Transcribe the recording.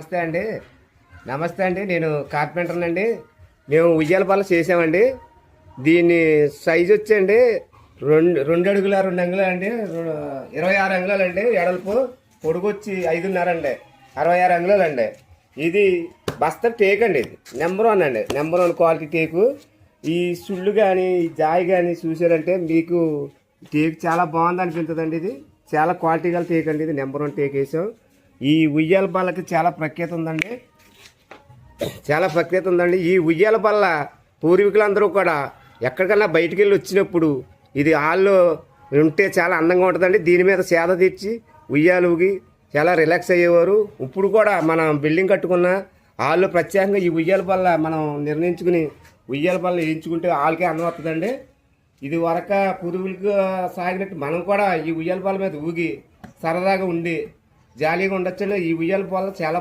నమస్తే అండి. నమస్తే అండి. నేను కార్పెంటర్నండి మేము ఉయ్యాల పల్ల చేసామండి దీని సైజు వచ్చండి రెండు రెండు అడుగుల రెండు అంగుళాలు అండి. ఇరవై ఆరు అంగుళాలు అండి. ఎడల్పు పొడుగు వచ్చి ఐదున్నర అండి. అరవై ఆరు అంగుళాలు అండి. ఇది బస్తా టేక్ అండి ఇది. నెంబర్ వన్ అండి. నెంబర్ వన్ క్వాలిటీ టేకు. ఈ సుళ్ళు కానీ ఈ జాయి కానీ చూసారంటే మీకు టేక్ చాలా బాగుంది అనిపించదండి ఇది. చాలా క్వాలిటీ గల టేక్ అండి ఇది. నెంబర్ వన్ టేక్ వేసాం. ఈ ఉయ్యాల బల్లకి చాలా ప్రఖ్యాత ఉందండి. చాలా ప్రఖ్యాత ఉందండి. ఈ ఉయ్యాల బల్ల పూర్వీకులందరూ కూడా ఎక్కడికన్నా బయటికి వెళ్ళి వచ్చినప్పుడు ఇది వాళ్ళు ఉంటే చాలా అందంగా ఉంటుందండి. దీని మీద సేద తీర్చి ఉయ్యాలు ఊగి చాలా రిలాక్స్ అయ్యేవారు. ఇప్పుడు కూడా మనం బిల్డింగ్ కట్టుకున్న వాళ్ళు ప్రత్యేకంగా ఈ ఉయ్యాల బల్ల మనం నిర్ణయించుకుని ఉయ్యాల బల్ల వేయించుకుంటే వాళ్ళకే అందం వస్తుందండి. ఇది వరక పూర్వీకులకు సాగినట్టు మనం కూడా ఈ ఉయ్యాల బల్ల మీద ఊగి సరదాగా ఉండి జాలీగా ఉండొచ్చు ఈ ఉయ్యాల పొల చాలా